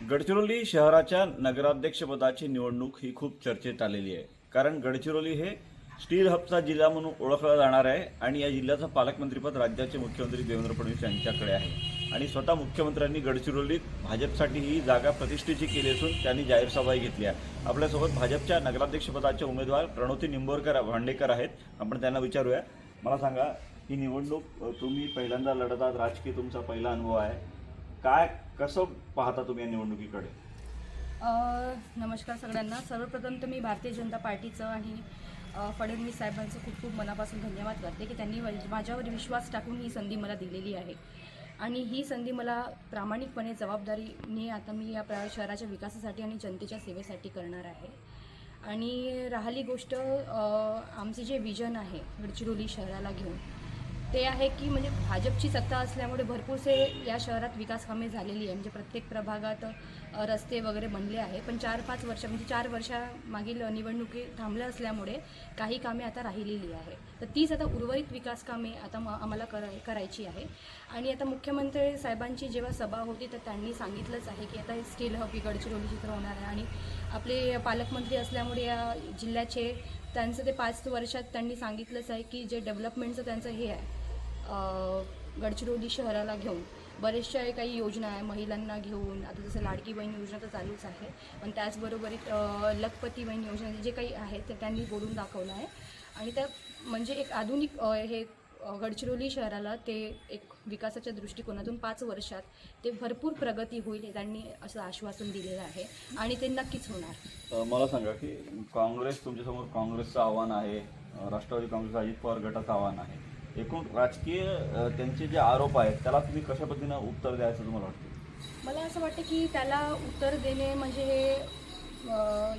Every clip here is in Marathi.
गडचिरोली शहराच्या नगराध्यक्षपदाची निवडणूक ही खूप चर्चेत आलेली आहे. कारण गडचिरोली हे स्टील हबचा जिल्हा म्हणून ओळखला जाणार आहे आणि या जिल्ह्याचं पालकमंत्रीपद राज्याचे मुख्यमंत्री देवेंद्र फडणवीस यांच्याकडे आहे. आणि स्वतः मुख्यमंत्र्यांनी गडचिरोलीत भाजपसाठी ही जागा प्रतिष्ठेची केली असून त्यांनी जाहीर सभाही घेतली आहे. आपल्यासोबत भाजपच्या नगराध्यक्षपदाचे उमेदवार प्रणोती निंबोरकर भांडेकर आहेत. आपण त्यांना विचारूया. मला सांगा ही निवडणूक तुम्ही पहिल्यांदा लढत आहात राजकीय तुमचा पहिला अनुभव आहे. काय कसं पाहता तुम्ही या निवडणुकीकडे? नमस्कार सगळ्यांना. सर्वप्रथम तर मी भारतीय जनता पार्टीचं आणि फडणवीस साहेबांचं खूप खूप मनापासून धन्यवाद करते की त्यांनी माझ्यावर विश्वास टाकून ही संधी मला दिलेली आहे. आणि ही संधी मला प्रामाणिकपणे जबाबदारीने आता मी या प्रा शहराच्या विकासासाठी आणि जनतेच्या सेवेसाठी करणार आहे. आणि राहिली गोष्ट आमचे जे विजन आहे गडचिरोली शहराला घेऊन ते आहे की म्हणजे भाजपची सत्ता असल्यामुळे भरपूरसे या शहरात विकास कामे झालेली आहे. म्हणजे प्रत्येक प्रभागात रस्ते वगैरे बनले आहे पण चार पाच वर्ष म्हणजे चार वर्षामागील निवडणुकी थांबल्या असल्यामुळे काही कामे आता राहिलेली आहे. तर तीच आता उर्वरित विकास कामे आता म आम्हाला कराय करायची आहे. आणि आता मुख्यमंत्री साहेबांची जेव्हा सभा होती तर त्यांनी सांगितलंच आहे की आता हे स्टील हब ही गडचिरोली चित्र होणार आहे. आणि आपले पालकमंत्री असल्यामुळे या जिल्ह्याचे त्यांचं ते पाच वर्षात त्यांनी सांगितलंच आहे की जे डेव्हलपमेंटचं त्यांचं हे आहे गडचिरोली शहराला घेऊन बरेचशा काही योजना आहे महिलांना घेऊन. आता जसं लाडकी बहीण योजना तर चालूच आहे. पण त्याचबरोबरीत एक लखपती बहीण योजना जे काही आहे ते त्यांनी बोलून दाखवलं आहे. आणि त्या म्हणजे एक आधुनिक हे गडचिरोली शहराला ते एक विकासाच्या दृष्टिकोनातून पाच वर्षात ते भरपूर प्रगती होईल त्यांनी असं आश्वासन दिलेलं आहे आणि ते नक्कीच होणार. मला सांगा की काँग्रेस तुमच्यासमोर काँग्रेसचं आव्हान आहे राष्ट्रवादी काँग्रेस अजित पवार गटाचं आव्हान आहे. एकूण राजकीय त्यांचे जे आरोप आहेत त्याला तुम्ही कशा पद्धतीनं उत्तर द्यायचं तुम्हाला वाटतं? मला असं वाटतं की त्याला उत्तर देणे म्हणजे हे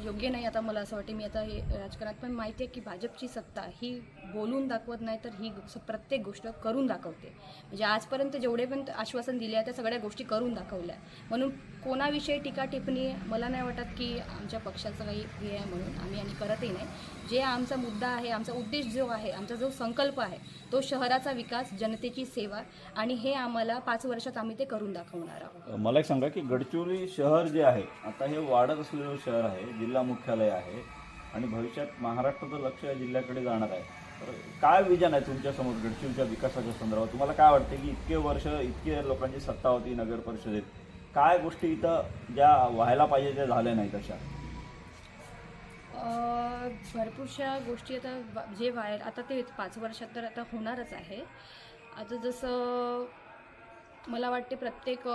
योग्य नाही आता मला असं वाटतं. मी आता हे राजकारणात पण माहिती आहे की भाजपची सत्ता ही बोलून दाखवत नाही तर ही प्रत्येक गोष्ट करून दाखवते. म्हणजे आजपर्यंत जेवढे पण आश्वासन दिले आहे त्या सगळ्या गोष्टी करून दाखवल्या म्हणून कोणाविषयी टीका टिप्पणी मला नाही वाटत की आमच्या पक्षाचं काही हे आहे म्हणून. आम्ही आणि करतही नाही. जे आमचा मुद्दा आहे आमचा उद्देश जो आहे आमचा जो संकल्प आहे तो शहराचा विकास जनतेची सेवा आणि हे आम्हाला पाच वर्षात आम्ही ते करून दाखवणार आहोत. मला एक सांगा की गडचिरोली शहर जे आहे आता हे वाढत असलेलं शहर आहे जिल्हा मुख्यालय आहे आणि भविष्यात महाराष्ट्राचं लक्ष या जिल्ह्याकडे जाणार आहे. तर काय विजन आहे तुमच्यासमोर गडचिरोलीच्या विकासाच्या संदर्भात? तुम्हाला काय वाटते की इतके वर्ष इतके लोकांची सत्ता होती नगर परिषदेत काय गोष्टी इथं ज्या व्हायला पाहिजे त्या झाल्या नाहीत अशा? भरपूरशा गोष्टी आता जे बाहेर आता ते पाच वर्षात तर आता होणारच आहे. आता जसं मला वाटते प्रत्येक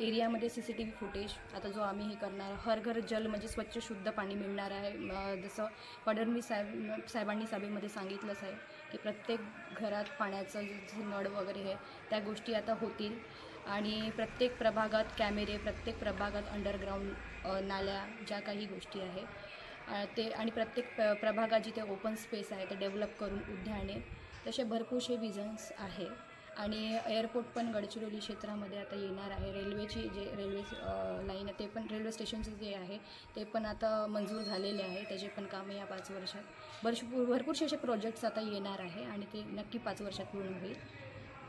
एरियामध्ये C C T V footage आता जो आम्ही हे करणार हर घर जल म्हणजे स्वच्छ शुद्ध पाणी मिळणार आहे. जसं फडणवीस साहेब साहेबांनी सभेमध्ये सांगितलंच आहे की प्रत्येक घरात पाण्याचं जे नळ वगैरे आहे त्या गोष्टी आता होतील. आणि प्रत्येक प्रभागात कॅमेरे प्रत्येक प्रभागात अंडरग्राऊंड नाल्या ज्या काही गोष्टी आहे ते आणि प्रत्येक प्र प्रभागात जिथे ओपन स्पेस आहे ते डेव्हलप करून उद्याने तसे भरपूरसे विजन्स आहे. आणि एअरपोर्ट पण गडचिरोली क्षेत्रामध्ये आता येणार आहे. रेल्वेची जे रेल्वे लाईन आहे ते पण रेल्वे स्टेशनचे जे आहे ते पण आता मंजूर झालेले आहे. त्याचे पण कामं या पाच वर्षात. भरपूर भरपूरसे असे प्रोजेक्ट्स आता येणार आहे आणि ते नक्की पाच वर्षात पूर्ण होईल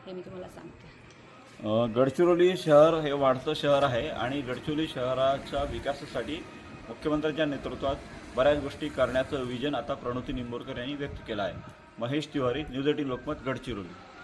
हे मी तुम्हाला सांगते. गडचिरोली शहर हे वाढतं शहर आहे आणि गडचिरोली शहराच्या विकासासाठी मुख्यमंत्र्यांच्या नेतृत्वात बऱ्याच गोष्टी करण्याचं विजन आता प्रणोती निंबोरकर यांनी व्यक्त केलं आहे. Mahesh Tiwari news eighteen Lokmat Gadchiroli.